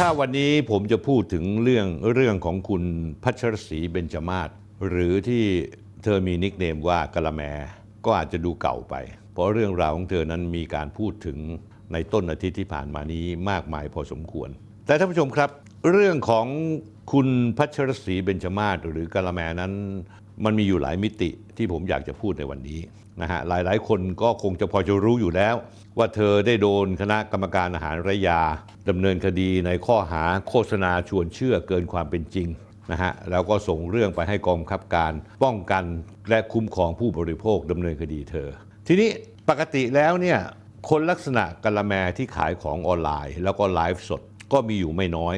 ถ้าวันนี้ผมจะพูดถึงเรื่องเรื่องของคุณพัชรศรีเบญจมาศหรือที่เธอมีนิกเนมว่ากะละแม ก็อาจจะดูเก่าไป เพราะเรื่องราวของเธอนั้นมีการพูดถึงในต้นอาทิตย์ที่ผ่านมานี้มากมายพอสมควร แต่ท่านผู้ชมครับ เรื่องของคุณพัชรศรีเบญจมาศหรือกะละแมนั้น มันมีอยู่หลายมิติที่ผมอยากจะพูดในวันนี้นะฮะหลายๆ คนก็คงจะพอจะรู้อยู่แล้ว ว่าเธอได้โดนคณะกรรมการอาหารและยาดำเนินคดีในข้อหาโฆษณาชวนเชื่อเกินความเป็นจริงนะฮะแล้วก็ส่งเรื่องไปให้กองบังคับการ ป้องกันและคุ้มครองผู้บริโภคดำเนินคดีเธอ ทีนี้ปกติแล้วเนี่ยคนลักษณะกะละแมที่ขายของออนไลน์ แล้วก็ไลฟ์สดก็มีอยู่ไม่น้อย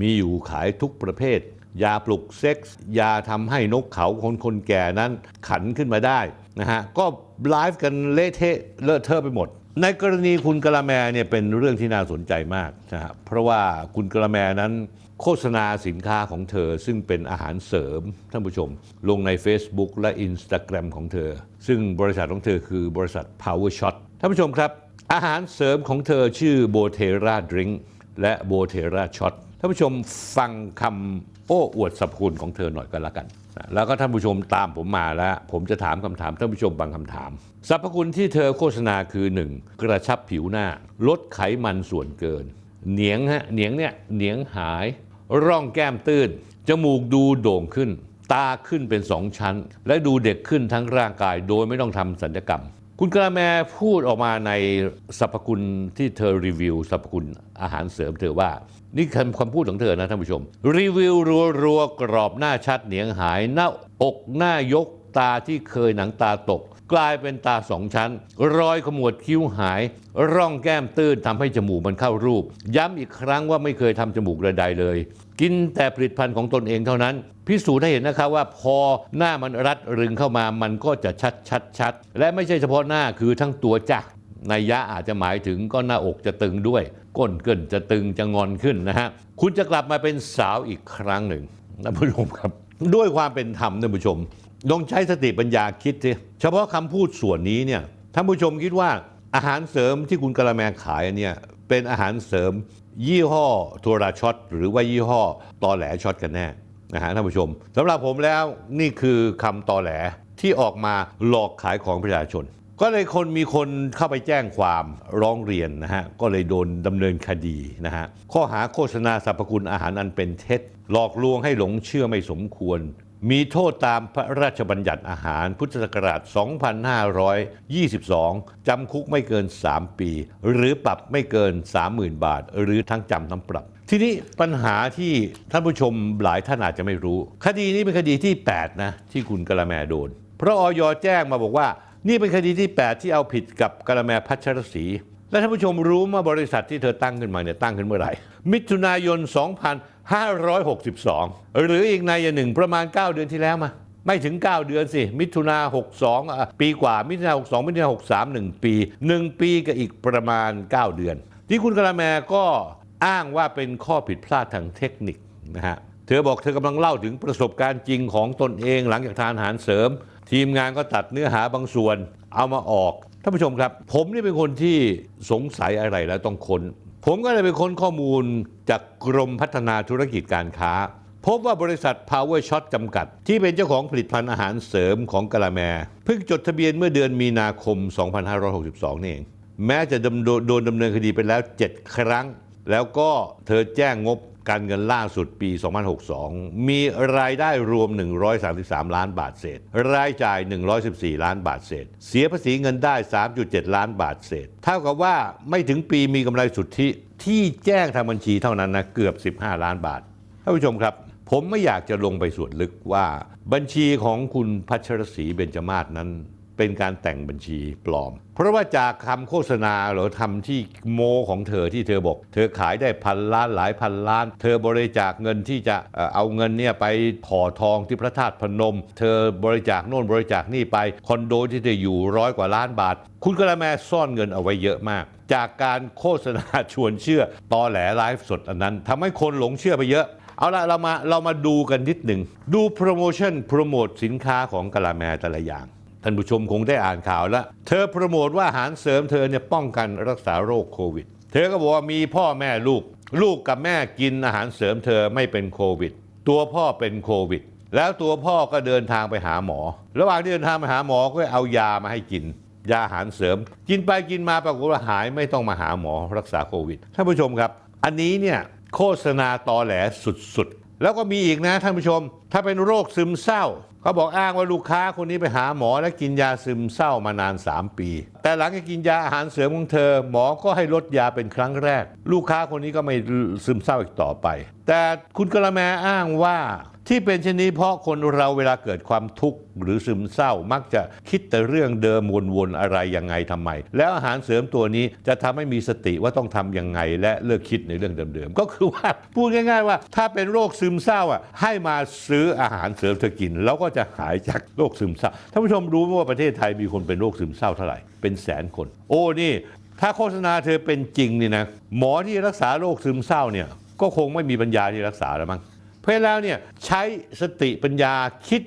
มีอยู่ขายทุกประเภท ยาปลุกเซ็กส์ยาทำให้นกเขาคนคนแก่นั้นขันขึ้นมาได้นะฮะก็ไลฟ์กันเละเทะเลอะเทอะไปหมด ในกรณีคุณกะละแมเนี่ยเป็นเรื่องที่น่าสนใจมากนะฮะเพราะว่าคุณกะละแมนั้นโฆษณาสินค้าของเธอซึ่งเป็นอาหารเสริมท่านผู้ชม ลงใน Facebook และ Instagram ของเธอ ซึ่งบริษัทของเธอคือบริษัท Power Shot ท่านผู้ชมครับ อาหารเสริมของเธอชื่อโบเทราดริงและโบเทราช็อตท่านผู้ชมฟังคำ โอ้อวดสรรพคุณของเธอหน่อยก็แล้วกัน แล้วก็ท่านผู้ชมตามผมมาแล้ว ผมจะถามคำถามท่านผู้ชมบางคำถาม สรรพคุณที่เธอโฆษณาคือ 1. กระชับผิวหน้า ลดไขมันส่วนเกิน เหนียงฮะเหนียงเนี่ยเหนียงหาย ร่องแก้มตื้น จมูกดูโด่งขึ้น ตาขึ้นเป็นสองชั้น และดูเด็กขึ้นทั้งร่างกาย โดยไม่ต้องทำสัญญกรรม คุณกระแมพูดออกมาในสรรพคุณที่เธอรีวิวสรรพคุณอาหารเสริมเธอว่า นี่คำคำพูดของเธอนะท่านผู้ชม รีวิวรัวรัวกรอบหน้าชัดเหนียงหายหน้าอกหน้ายกตาที่เคยหนังตาตก กลายเป็นตาสองชั้น รอยขมวดคิ้วหาย ร่องแก้มตื้นทำให้จมูกมันเข้ารูป ย้ำอีกครั้งว่าไม่เคยทำจมูกใดๆเลย กินแต่ผลิตภัณฑ์ของตนเองเท่านั้น พิสูจน์ให้เห็นนะครับว่าพอหน้ามันรัดรึงเข้ามามันก็จะชัดชัดชัดและไม่ใช่เฉพาะหน้าคือทั้งตัวจ้ะในยยะอาจจะหมายถึงก็หน้าอกจะตึงด้วย ก้นเกินจะตึงจะงอนขึ้นนะฮะคุณจะกลับมาเป็นสาวอีกครั้งหนึ่งท่านผู้ชมครับ ด้วยความเป็นธรรมท่านผู้ชมลองใช้สติปัญญาคิดสิเฉพาะคำพูดส่วนนี้เนี่ยท่านผู้ชมคิดว่าอาหารเสริมที่คุณกะละแมขายเนี่ยเป็นอาหารเสริม ยี่ห้อทัวราช็อตหรือว่ายี่ห้อตอแหลช็อตกันแน่นะฮะท่านผู้ชมสำหรับผมแล้วนี่คือคำตอแหลที่ออกมาหลอกขายของประชาชน ก็เลยคนมีคนเข้าไปแจ้งความร้องเรียนนะฮะก็เลยโดนดำเนินคดีนะฮะข้อหาโฆษณาสรรพคุณอาหารอันเป็นเท็จ หลอกลวงให้หลงเชื่อไม่สมควร มีโทษตามพระราชบัญญัติอาหารพุทธศักราช 2522 จำคุกไม่เกิน 3 ปี หรือปรับไม่เกิน 30,000 บาท หรือทั้งจำทั้งปรับทีนี้ปัญหาที่ท่านผู้ชมหลายท่านอาจจะไม่รู้ คดีนี้เป็นคดีที่ 8 นะ ที่คุณกะละแมโดน เพราะออยแจ้งมาบอกว่า นี่เป็นคดีที่ 8 ที่เอาผิดกับกะละแมพัชรศรีและท่านผู้ชมรู้ว่าบริษัทที่เธอตั้งขึ้นมาเนี่ยตั้งขึ้นเมื่อไหร่ มิถุนายน 2562 หรืออีกในย่หนึ่งประมาณ 9 เดือนที่แล้วมา ไม่ถึง 9 เดือนสิ มิถุนา62 ปีกว่า มิถุนา62 มิถุนา63 1 ปี 1 ปีกับอีกประมาณ 9 เดือน ที่คุณกะละแมก็อ้างว่าเป็นข้อผิดพลาดทางเทคนิคนะฮะ เธอบอกเธอกำลังเล่าถึงประสบการณ์จริงของตนเองหลังจากทานอาหารเสริม ทีมงานก็ตัดเนื้อหาบางส่วนเอามาออกท่านผู้ชมครับ ผมนี่เป็นคนที่สงสัยอะไรแล้วต้องค้น ผมก็เลยไปค้นข้อมูลจากกรมพัฒนาธุรกิจการค้า พบว่าบริษัท Power Shot จำกัด ที่เป็นเจ้าของผลิตภัณฑ์อาหารเสริมของกะละแมเพิ่งจดทะเบียนเมื่อเดือนมีนาคม 2562 นี่เอง แม้จะโดโดนดำเนินคดีไปแล้ว 7 ครั้ง แล้วก็เธอแจ้งงบ การเงินล่าสุดปี 2062 มีรายได้รวม 133 ล้านบาทเศษ รายจ่าย 114 ล้านบาทเศษ เสียภาษีเงินได้ 3.7 ล้านบาทเศษ เท่ากับว่าไม่ถึงปีมีกำไรสุทธิที่แจ้งทางบัญชีเท่านั้นนะเกือบ 15 ล้านบาท ท่านผู้ชมครับ ผมไม่อยากจะลงไปส่วนลึกว่า บัญชีของคุณพัชรศรีเบญจมาศนั้น เป็นการแต่งบัญชีปลอม เพราะว่าจากคำโฆษณาหรือทำที่โมของเธอที่เธอบอก เธอขายได้พันล้านหลายพันล้าน เธอบริจาคเงินที่จะเอาเงินเนี่ยไปถอทองที่พระธาตุพนม เธอบริจาคโน่นบริจาคนี่ไปคอนโดที่เธออยู่ร้อยกว่าล้านบาท คุณกระแมซ่อนเงินเอาไว้เยอะมาก จากการโฆษณาชวนเชื่อตอแหลไลฟ์สดอันนั้นทำให้คนหลงเชื่อไปเยอะเอาละเรามาเรามาดูกันนิดหนึ่ง ดูโปรโมชั่นโปรโมทสินค้าของกะละแมแต่ละอย่าง ท่านผู้ชมคงได้อ่านข่าวแล้ว เธอโปรโมทว่าอาหารเสริมเธอเนี่ยป้องกันรักษาโรคโควิด เธอก็บอกว่ามีพ่อแม่ลูก ลูกกับแม่กินอาหารเสริมเธอไม่เป็นโควิด ตัวพ่อเป็นโควิด แล้วตัวพ่อก็เดินทางไปหาหมอ ระหว่างที่เดินทางไปหาหมอก็เอายามาให้กิน ยาอาหารเสริม กินไปกินมาปรากฏว่าหายไม่ต้องมาหาหมอรักษาโควิด ท่านผู้ชมครับ อันนี้เนี่ยโฆษณาตอแหลสุดๆ แล้วก็มีอีกนะท่านผู้ชม ถ้าเป็นโรคซึมเศร้า เขาบอกอ้างว่าลูกค้าคนนี้ไปหาหมอและกินยาซึมเศร้ามานาน 3 ปี แต่หลังจากกินยาอาหารเสริมของเธอ หมอก็ให้ลดยาเป็นครั้งแรก ลูกค้าคนนี้ก็ไม่ซึมเศร้าอีกต่อไป แต่คุณกระแมอ้างว่า ที่เป็นเช่นนี้เพราะคนเราเวลาเกิดความทุกข์หรือซึมเศร้ามักจะคิดแต่เรื่องเดิมวนๆอะไรยังไงทำไม แล้วอาหารเสริมตัวนี้จะทำให้มีสติว่าต้องทำยังไง และเลิกคิดในเรื่องเดิมๆ ก็คือว่าพูดง่าย ๆ ว่า ถ้าเป็นโรคซึมเศร้าอะให้มาซื้ออาหารเสริมเธอกิน แล้วก็จะหายจากโรคซึมเศร้าท่านผู้ชมรู้ไหมว่าประเทศไทยมีคนเป็นโรคซึมเศร้าเท่าไหร่เป็นแสนคน โอ้นี่ ถ้าโฆษณาเธอเป็นจริงนี่นะหมอที่รักษาโรคซึมเศร้าเนี่ยก็คงไม่มีปัญญาที่รักษาแล้วมั้ง ราะฉะนั้นแล้วเนี่ยใช้สติปัญญาคิด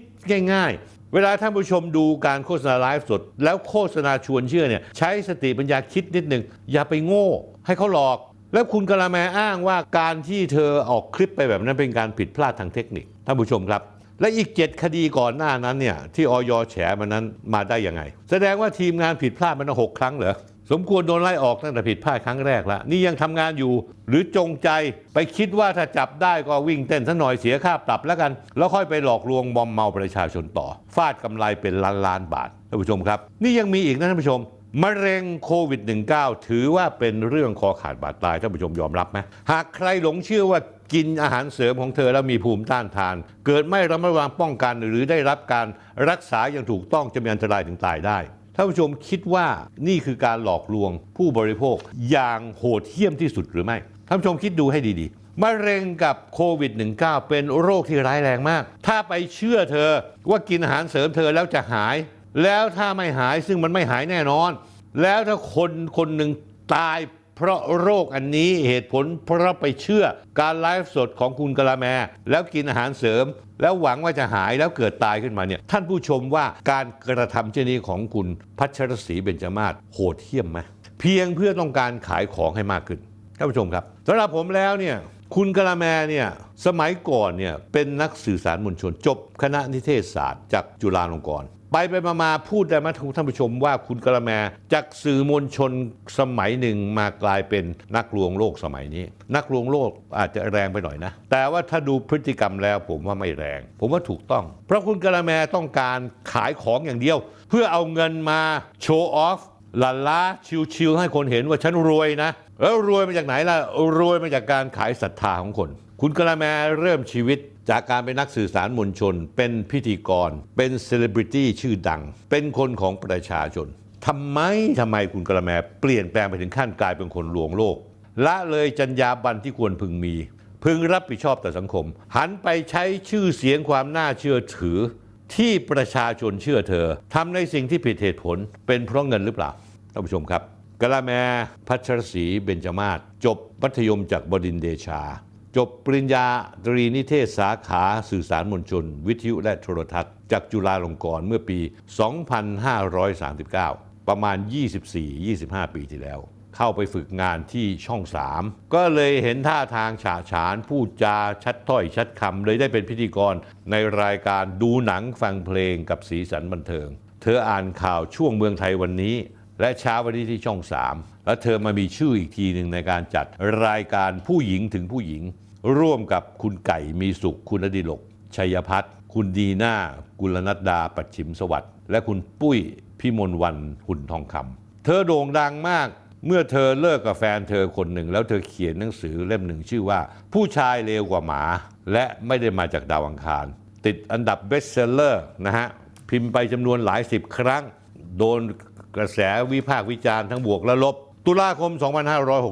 ง่ายๆ เวลาท่านผู้ชมดูการโฆษณาไลฟ์สด แล้วโฆษณาชวนเชื่อเนี่ยใช้สติปัญญาคิดนิดหนึ่งอย่าไปโง่ ให้เขาหลอก แล้วคุณกะละแมอ้างว่าการที่เธอออกคลิปไปแบบนั้นเป็นการผิดพลาดทางเทคนิคท่านผู้ชมครับ และอีก 7 คดีก่อนหน้านั้นเนี่ยที่ออยแฉมันนั้นมาได้ยังไง แสดงว่าทีมงานผิดพลาดมันหกครั้งเหรอ สมควรโดนไล่ออกตั้งแต่ผิดพลาดครั้งแรกแล้วนี่ยังทำงานอยู่ หรือจงใจไปคิดว่าถ้าจับได้ก็วิ่งเต้นสักหน่อยเสียค่าปรับแล้วกัน แล้วค่อยไปหลอกลวงมอมเมาประชาชนต่อ ฟาดกำไรเป็นล้านล้านบาทท่านผู้ชมครับ นี่ยังมีอีกนะท่านผู้ชมมะเร็งโควิด -19 ถือว่าเป็นเรื่องคอขาดบาดตายท่านผู้ชมยอมรับไหมหากใครหลงเชื่อว่ากินอาหารเสริมของเธอแล้วมีภูมิต้านทาน เกิดไม่ระมัดระวังป้องกันหรือได้รับการรักษาอย่างถูกต้องจะมีอันตรายถึงตายได้ ท่านผู้ชมคิดว่านี่คือการหลอกลวงผู้บริโภคอย่างโหดเหี้ยมที่สุดหรือไม่ ท่านผู้ชมคิดดูให้ดีๆ มะเร็งกับโควิด -19 เป็นโรคที่ร้ายแรงมาก ถ้าไปเชื่อเธอว่ากินอาหารเสริมเธอแล้วจะหาย แล้วถ้าไม่หายซึ่งมันไม่หายแน่นอน แล้วถ้าคนคนหนึ่งตาย เพราะโรคอันนี้เหตุผลเพราะไปเชื่อการไลฟ์สดของคุณกะละแม แล้วกินอาหารเสริม แล้วหวังว่าจะหายแล้วเกิดตายขึ้นมาเนี่ยท่านผู้ชมว่าการกระทำเช่นนี้ของคุณพัชรศรีเบญจมาศโหดเหี้ยมไหมเพียงเพื่อต้องการขายของให้มากขึ้นท่านผู้ชมครับสำหรับผมแล้วเนี่ย คุณกะละแมเนี่ยสมัยก่อนเนี่ยเป็นนักสื่อสารมวลชนจบคณะนิเทศศาสตร์จากจุฬาลงกรณ์ไปไปมามาพูดได้ไหมท่านผู้ชมว่าคุณกระแมจากสื่อมวลชนสมัยหนึ่งมากลายเป็นนักลวงโลกสมัยนี้ นักลวงโลกอาจจะแรงไปหน่อยนะ แต่ว่าถ้าดูพฤติกรรมแล้วผมว่าไม่แรง ผมว่าถูกต้อง เพราะคุณกระแมต้องการขายของอย่างเดียว เพื่อเอาเงินมาโชว์ออฟลันล้าชิวๆให้คนเห็นว่าฉันรวยนะ แล้วรวยมาจากไหนล่ะ รวยมาจากการขายศรัทธาของคน คุณกระแมเริ่มชีวิตจากการเป็นนักสื่อสารมวลชน เป็นพิธีกร เป็นเซเลบริตี้ชื่อดัง เป็นคนของประชาชนทำไมทำไมคุณกระแมเปลี่ยนแปลงไปถึงขั้นกลายเป็นคนลวงโลก ละเลยจรรยาบรรณที่ควรพึงมี พึงรับผิดชอบต่อสังคม หันไปใช้ชื่อเสียงความน่าเชื่อถือ ที่ประชาชนเชื่อเธอทำในสิ่งที่ผิดเหตุผลเป็นเพราะเงินหรือเปล่าท่านผู้ชมครับ กะละแมพัชรศรีเบญจมาศจบมัธยมจากบดินเดชา จบปริญญาตรีนิเทศสาขาสื่อสารมวลชน วิทยุและโทรทัศน์ จากจุฬาลงกรณ์เมื่อปี 2539 ประมาณ 24-25 ปีที่แล้ว เข้าไปฝึกงานที่ช่อง3ก็เลยเห็นท่าทางฉาฉานพูดจาชัดถ้อยชัดคำเลยได้เป็นพิธีกรในรายการดูหนังฟังเพลงกับสีสันบันเทิง เธออ่านข่าวช่วงเมืองไทยวันนี้ และเช้าวันนี้ที่ช่อง 3 แล้วเธอมามีชื่ออีกทีหนึ่งในการจัดรายการผู้หญิงถึงผู้หญิง ร่วมกับคุณไก่มีสุข คุณอดิลก ชัยพัฒน์คุณดีน่า กุลนัดดา ปัจฉิมสวัสดิ์และคุณปุ้ยพิมลวันหุ่นทองคำเธอโด่งดังมากเมื่อเธอเลิกกับแฟนเธอคนหนึ่ง แล้วเธอเขียนหนังสือเล่มหนึ่งชื่อว่า ผู้ชายเลวกว่าหมา และไม่ได้มาจากดาวอังคาร ติดอันดับเบสเซลเลอร์นะฮะพิมพ์ไปจำนวนหลายสิบครั้ง โดน กระแสวิพากษ์วิจารณ์ทั้งบวกและลบ ตุลาคม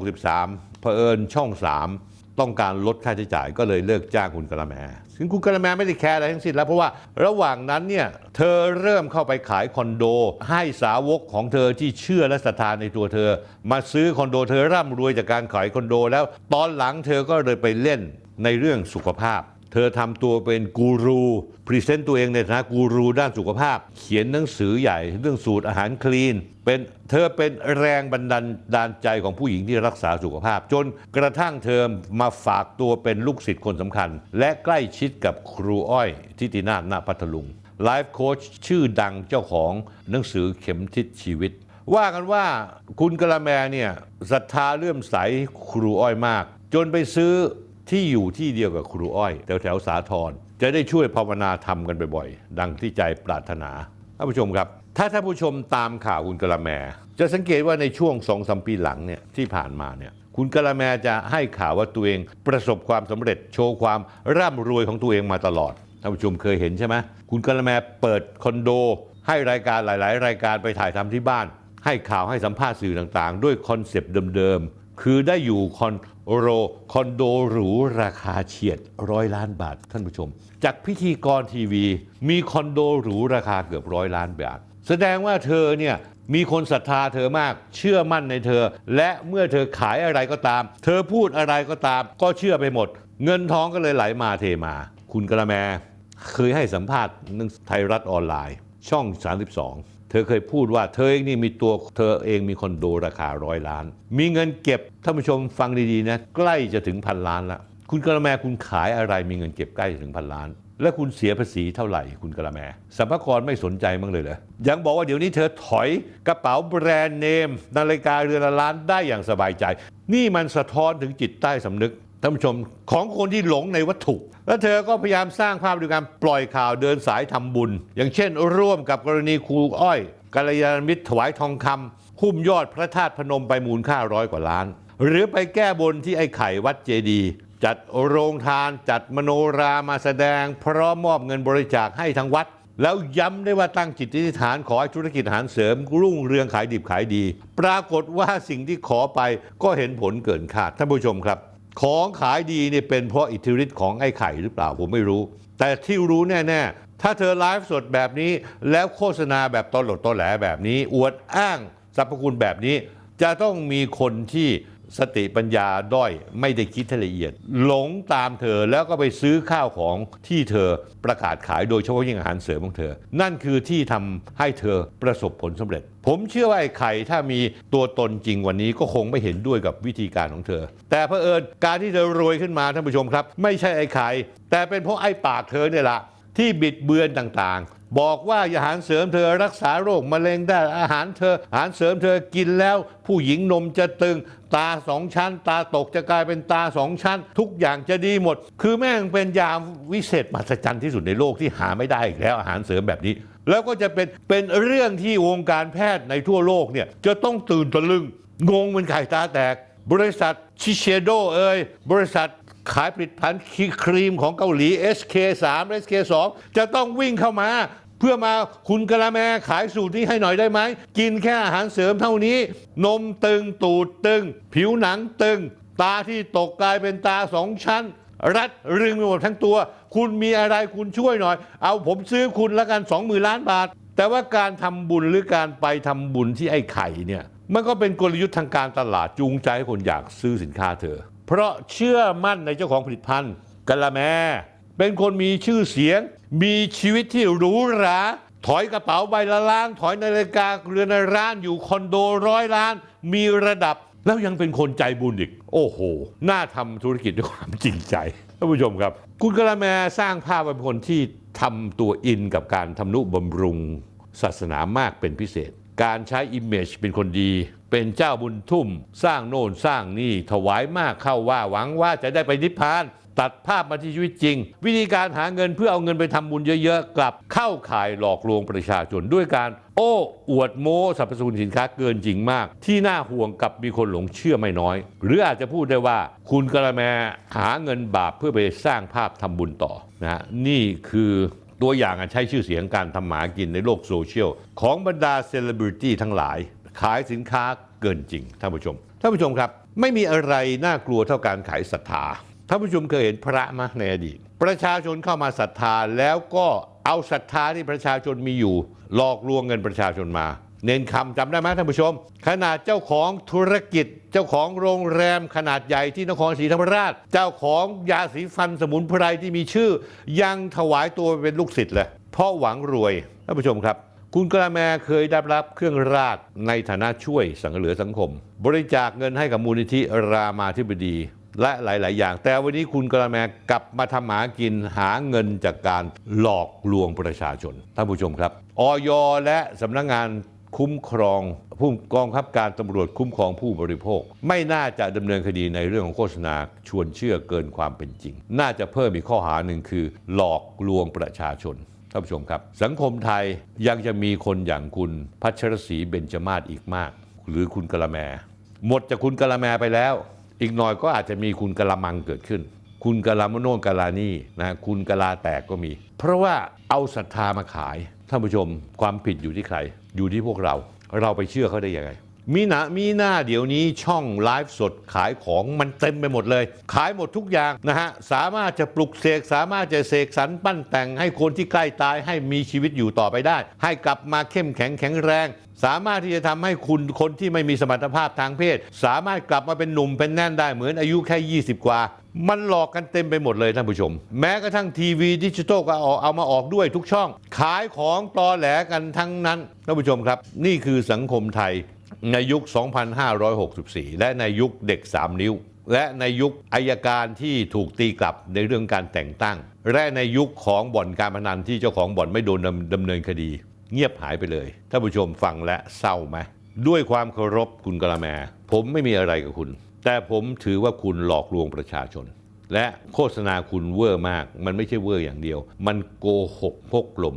2563เผอิญช่อง 3 ต้องการลดค่าใช้จ่ายก็เลยเลิกจ้างคุณกระแมซึ่งคุณกระแมไม่ได้แคร์อะไรทั้งสิ้นแล้ว เพราะว่าระหว่างนั้นเนี่ยเธอเริ่มเข้าไปขายคอนโด ให้สาวกของเธอที่เชื่อและศรัทธาในตัวเธอ มาซื้อคอนโดเธอร่ำรวยจากการขายคอนโด แล้วตอนหลังเธอก็เลยไปเล่นในเรื่องสุขภาพ เธอทำตัวเป็นกูรูพรีเซนต์ตัวเองในฐานะกูรูด้านสุขภาพ เขียนหนังสือใหญ่เรื่องสูตรอาหารคลีน เป็นเธอเป็นแรงบันดาลดาลใจของผู้หญิงที่รักษาสุขภาพ จนกระทั่งเธอมาฝากตัวเป็นลูกศิษย์คนสำคัญ และใกล้ชิดกับครูอ้อยทิตินาถณพัทลุงไลฟ์โค้ชชื่อดังเจ้าของหนังสือเข็มทิศชีวิต ว่ากันว่าคุณกะละแมเนี่ยศรัทธาเลื่อมใสครูอ้อยมาก จนไปซื้อ ที่อยู่ที่เดียวกับครูอ้อยแถวแถวสาทรจะได้ช่วยภาวนาทำกันบ่อยๆ ดังที่ใจปรารถนาท่านผู้ชมครับ ถ้าท่านผู้ชมตามข่าวคุณกะละแม จะสังเกตว่าในช่วงสองสมปีหลังเนี่ยที่ผ่านมาเนี่ยคุณกะละแมจะให้ข่าวว่าตัวเองประสบความสำเร็จโชว์ความร่ำรวยของตัวเองมาตลอดท่านผู้ชมเคยเห็นใช่ไหมคุณกะละแมเปิดคอนโด ให้รายการหลาย ๆ รายการไปถ่ายทำที่บ้าน ให้ข่าวให้สัมภาษณ์สื่อต่างๆ ด้วยคอนเซปต์เดิมๆ คือได้อยู่คอนโรคอนโดหรูราคาเฉียดร้อยล้านบาทท่านผู้ชม จากพิธีกรทีวี มีคอนโดหรูราคาเกือบร้อยล้านบาท แสดงว่าเธอเนี่ยมีคนศรัทธาเธอมากเชื่อมั่นในเธอ และเมื่อเธอขายอะไรก็ตาม เธอพูดอะไรก็ตาม ก็เชื่อไปหมด เงินทองก็เลยไหลมาเทมา คุณกระแมเคยให้สัมภาษณ์นังไทยรัฐออนไลน์ ช่อง 32 เธอเคยพูดว่าเธอเองนี่มีตัวเธอเองมีคอนโดราคาร้อยล้าน มีเงินเก็บท่านผู้ชมฟังดีๆนะใกล้จะถึงพันล้านล้วคุณกระแมคุณขายอะไรมีเงินเก็บใกล้จะถึงพันล้าน และคุณเสียภาษีเท่าไหร่คุณกระแมสัมภาระไม่สนใจมั้งเลยเหรอยังบอกว่าเดี๋ยวนี้เธอถอยกระเป๋าแบรนด์เนมนาฬิกาเรือนละล้านได้อย่างสบายใจ นี่มันสะท้อนถึงจิตใต้สำนึก ท่านผู้ชมของคนที่หลงในวัตถุ แล้วเธอก็พยายามสร้างภาพด้วยการปล่อยข่าวเดินสายทำบุญ อย่างเช่น ร่วมกับกรณีครูอ้อยกัลยาณมิตรถวายทองคำหุ้มยอดพระธาตุพนมไปมูลค่าร้อยกว่าล้าน หรือไปแก้บนที่ไอ้ไข่วัดเจดี จัดโรงทานจัดมโนรามาแสดง พร้อมมอบเงินบริจาคให้ทางวัด แล้วย้ำได้ว่าตั้งจิตอธิษฐานขอให้ธุรกิจอาหารเสริม รุ่งเรืองขายดิบขายดี ปรากฏว่าสิ่งที่ขอไปก็เห็นผลเกินคาดท่านผู้ชมครับ ของขายดีเนี่ยเป็นเพราะอิทธิฤทธิ์ของไอ้ไข่หรือเปล่าผมไม่รู้ แต่ที่รู้แน่ ๆ ถ้าเธอไลฟ์สดแบบนี้ แล้วโฆษณาแบบตอหลดตอแหลแบบนี้ อวดอ้างสรรพคุณแบบนี้ จะต้องมีคนที่ สติปัญญาด้อยไม่ได้คิดให้ละเอียด หลงตามเธอแล้วก็ไปซื้อข้าวของที่เธอประกาศขายโดยเฉพาะยิ่งอาหารเสริมของเธอ นั่นคือที่ทำให้เธอประสบผลสำเร็จ ผมเชื่อว่าไอ้ไข่ถ้ามีตัวตนจริงวันนี้ก็คงไม่เห็นด้วยกับวิธีการของเธอ แต่เผอิญการที่เธอรวยขึ้นมาท่านผู้ชมครับ ไม่ใช่ไอ้ไข่แต่เป็นเพราะไอ้ปากเธอเนี่ยละที่บิดเบือนต่าง บอกว่าอาหารเสริมเธอรักษาโรคมะเร็งได้อาหารเธออาหารเสริมเธอกินแล้ว ผู้หญิงนมจะตึง ตาสองชั้น ตาตกจะกลายเป็นตาสองชั้น ทุกอย่างจะดีหมด คือแม่งเป็นยาวิเศษมหัศจรรย์ที่สุดในโลกที่หาไม่ได้อีกแล้วอาหารเสริมแบบนี้ แล้วก็จะเป็นเป็นเรื่องที่วงการแพทย์ในทั่วโลกเนี่ยจะต้องตื่นตะลึงงงเป็นไข่ตาแตก บริษัทชิเชโดเอ่ยบริษัทขายผลิตภัณฑ์ครีมของเกาหลี SK3 SK2 จะต้องวิ่งเข้ามา เพื่อมาคุณกะละแมขายสูตรนี้ให้หน่อยได้ไหม กินแค่อาหารเสริมเท่านี้ นมตึงตูดตึง ผิวหนังตึง ตาที่ตกกลายเป็นตาสองชั้น รัดรึงไปหมดทั้งตัว คุณมีอะไรคุณช่วยหน่อย เอาผมซื้อคุณละกัน2 0,000ล้านบาท แต่ว่าการทำบุญหรือการไปทำบุญที่ไอ้ไข่เนี่ยมันก็เป็นกลยุทธ์ทางการตลาดจูงใจให้คนอยากซื้อสินค้าเธอ เพราะเชื่อมั่นในเจ้าของผลิตภัณฑ์กะละแมเป็นคนมีชื่อเสียง มีชีวิตที่หรูหรา ถอยกระเป๋าใบละล้าน ถอยนาฬิกาเรือนร้านอยู่คอนโดร้อยล้าน มีระดับ แล้วยังเป็นคนใจบุญอีก โอ้โห น่าทำธุรกิจด้วยความจริงใจท่านผู้ชมครับ คุณกะละแมสร้างภาพเป็นคนที่ทำตัวอินกับการทำนุบำรุงศาสนามากเป็นพิเศษ การใช้อิมเมจเป็นคนดี เป็นเจ้าบุญทุ่ม สร้างโน่นสร้างนี่ถวายมากเข้าว่าหวังว่าจะได้ไปนิพพาน ตัดภาพมาที่ชีวิตจริง วิธีการหาเงินเพื่อเอาเงินไปทำบุญเยอะๆ กลับเข้าข่ายหลอกลวงประชาชนด้วยการ โอ้ อวดโม้สรรพคุณสินค้าเกินจริงมาก ที่น่าห่วงกับมีคนหลงเชื่อไม่น้อย หรืออาจจะพูดได้ว่า คุณกระแมหาเงินบาปเพื่อไปสร้างภาพทำบุญต่อนะฮะนี่คือตัวอย่างการใช้ชื่อเสียงการทำหมากินในโลกโซเชียล ของบรรดาเซเลบริตี้ทั้งหลาย ขายสินค้าเกินจริงท่านผู้ชมท่านผู้ชมครับ ไม่มีอะไรน่ากลัวเท่าการขายศรัทธา ท่านผู้ชมเคยเห็นพระมาในอดีต ประชาชนเข้ามาศรัทธาแล้วก็เอาศรัทธาที่ประชาชนมีอยู่ หลอกลวงเงินประชาชนมา เน้นคำจำได้ไหมท่านผู้ชม ขนาดเจ้าของธุรกิจ เจ้าของโรงแรมขนาดใหญ่ที่นครศรีธรรมราช เจ้าของยาสีฟันสมุนไพรที่มีชื่อ ยังถวายตัวเป็นลูกศิษย์เลยเพราะหวังรวยท่านผู้ชมครับคุณกระแมเคยได้รับเครื่องราชในฐานะช่วยสังเหลือสังคม บริจาคเงินให้กับมูลนิธิรามาธิบดี และหลาย ๆ อย่าง แต่วันนี้คุณกระแมกลับมาทำหากินหาเงินจากการหลอกลวงประชาชนท่านผู้ชมครับออยและสำนักงงานคุ้มครองผู้กองคับการตำรวจคุ้มครองผู้บริโภค ไม่น่าจะดำเนินคดีในเรื่องของโฆษณาชวนเชื่อเกินความเป็นจริง น่าจะเพิ่มอีกข้อหาหนึ่งคือ หลอกลวงประชาชนท่านผู้ชมครับ สังคมไทยยังจะมีคนอย่างคุณพัชรศรีเบญจมาศอีกมาก หรือคุณกะละแม หมดจากคุณกะละแมไปแล้ว อีกหน่อยก็อาจจะมีคุณกะละมังเกิดขึ้น คุณกะละมโนนกะลานี่นะคุณกะลาแตกก็มี เพราะว่าเอาศรัทธามาขายท่านผู้ชมความผิดอยู่ที่ใคร อยู่ที่พวกเรา เราไปเชื่อเขาได้ยังไง มีหนามีหน้าเดี๋ยวนี้ช่องไลฟ์สดขายของมันเต็มไปหมดเลย ขายหมดทุกอย่างนะฮะ สามารถจะปลุกเสกสามารถจะเสกสรรปั้นแต่งให้คนที่ใกล้ตายให้มีชีวิตอยู่ต่อไปได้ ให้กลับมาเข้มแข็งแข็งแรง สามารถที่จะทำให้คุณคนที่ไม่มีสมรรถภาพทางเพศ สามารถกลับมาเป็นหนุ่มเป็นแน่นได้เหมือนอายุแค่ 20 กว่า มันหลอกกันเต็มไปหมดเลยท่านผู้ชม แม้กระทั่งทีวีดิจิตอลก็เอาเอามาออกด้วยทุกช่อง ขายของตอแหลกันทั้งนั้นท่านผู้ชมครับ นี่คือสังคมไทย ในยุค 2564 และในยุคเด็ก 3 นิ้ว และในยุคอายการที่ถูกตีกลับในเรื่องการแต่งตั้ง และในยุคของบ่อนการพนันที่เจ้าของบ่อนไม่โดนดำเนินคดี เงียบหายไปเลยท่านผู้ชมฟังและเศร้าไหมด้วยความเคารพคุณกะละแม ผมไม่มีอะไรกับคุณ แต่ผมถือว่าคุณหลอกลวงประชาชน และโฆษณาคุณเวอร์มาก มันไม่ใช่เวอร์อย่างเดียว มันโกหกพกลม